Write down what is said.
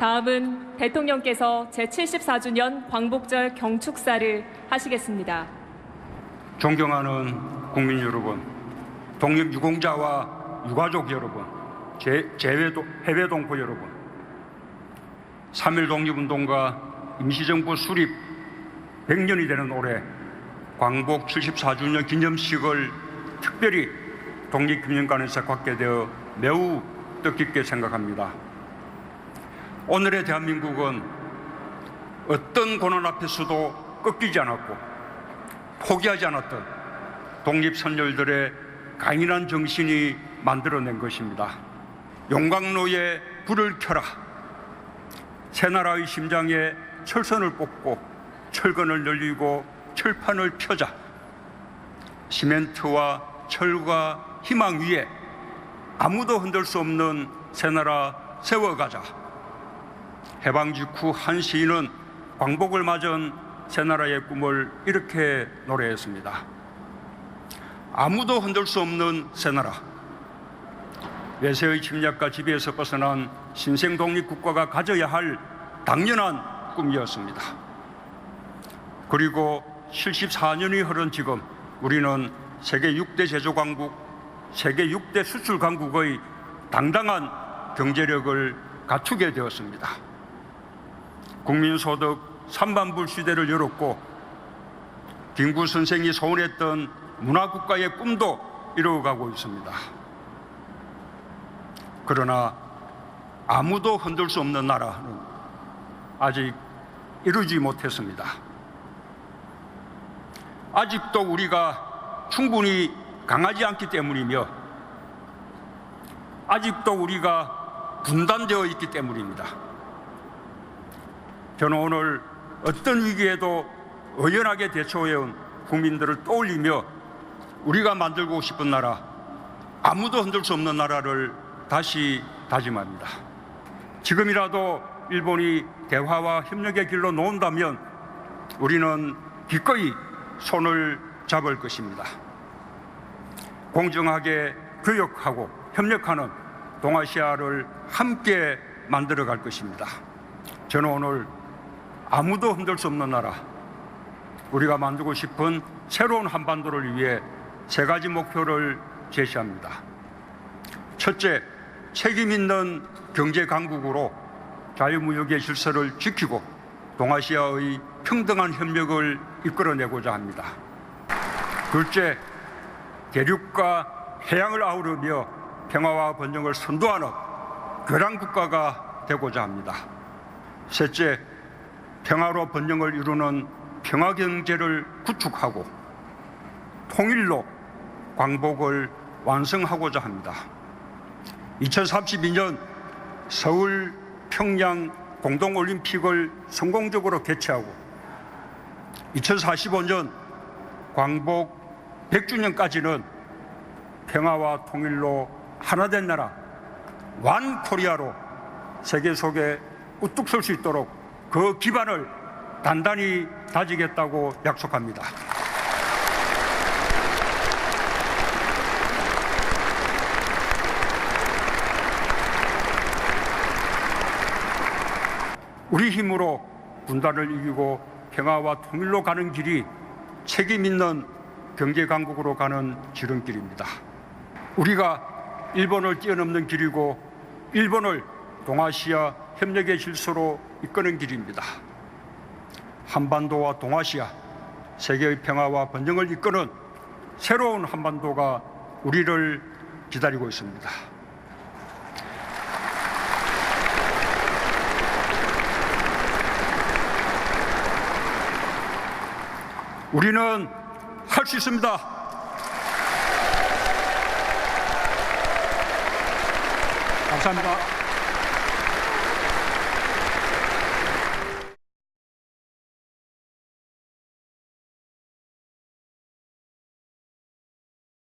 다음은 대통령께서 제74주년 광복절 경축사를 하시겠습니다. 존경하는 국민 여러분, 독립 유공자와 유가족 여러분, 제, 도- 해외 동포 여러분, 3.1 독립운동과 임시정부 수립 100년이 되는 올해 광복 74주년 기념식을 특별히 독립기념관에서 갖게 되어 매우 뜻깊게 생각합니다. 오늘의 대한민국은 어떤 고난 앞에서도 꺾이지 않았고 포기하지 않았던 독립선열들의 강인한 정신이 만들어낸 것입니다. 용광로에 불을 켜라. 새나라의 심장에 철선을 뽑고 철근을 늘리고 철판을 펴자. 시멘트와 철과 희망 위에 아무도 흔들 수 없는 새나라 세워가자. 해방 직후 한 시인은 광복을 맞은 새 나라의 꿈을 이렇게 노래했습니다. 아무도 흔들 수 없는 새 나라. 외세의 침략과 지배에서 벗어난 신생 독립 국가가 가져야 할 당연한 꿈이었습니다. 그리고 74년이 흐른 지금 우리는 세계 6대 제조 강국, 세계 6대 수출 강국의 당당한 경제력을 갖추게 되었습니다. 국민소득 3만불 시대를 열었고 김구 선생이 소원했던 문화국가의 꿈도 이루어가고 있습니다. 그러나 아무도 흔들 수 없는 나라는 아직 이루지 못했습니다. 아직도 우리가 충분히 강하지 않기 때문이며 아직도 우리가 분단되어 있기 때문입니다. 저는 오늘 어떤 위기에도 의연하게 대처해온 국민들을 떠올리며 우리가 만들고 싶은 나라, 아무도 흔들 수 없는 나라를 다시 다짐합니다. 지금이라도 일본이 대화와 협력의 길로 놓은다면 우리는 기꺼이 손을 잡을 것입니다. 공정하게 교역하고 협력하는 동아시아를 함께 만들어 갈 것입니다. 저는 오늘 아무도 흔들 수 없는 나라, 우리가 만들고 싶은 새로운 한반도를 위해 세 가지 목표를 제시합니다. 첫째, 책임 있는 경제 강국으로 자유무역의 질서를 지키고 동아시아의 평등한 협력을 이끌어내고자 합니다. 둘째, 대륙과 해양을 아우르며 평화와 번영을 선도하는 교량 국가가 되고자 합니다. 셋째, 평화로 번영을 이루는 평화 경제를 구축하고 통일로 광복을 완성하고자 합니다. 2032년 서울 평양 공동올림픽을 성공적으로 개최하고 2045년 광복 100주년까지는 평화와 통일로 하나된 나라 완 코리아로 세계 속에 우뚝 설 수 있도록 그 기반을 단단히 다지겠다고 약속합니다. 우리 힘으로 분단을 이기고 평화와 통일로 가는 길이 책임 있는 경제 강국으로 가는 지름길입니다. 우리가 일본을 뛰어넘는 길이고 일본을 동아시아 협력의 질서로 이끄는 길입니다. 한반도와 동아시아 세계의 평화와 번영을 이끄는 새로운 한반도가 우리를 기다리고 있습니다. 우리는 할 수 있습니다. 감사합니다.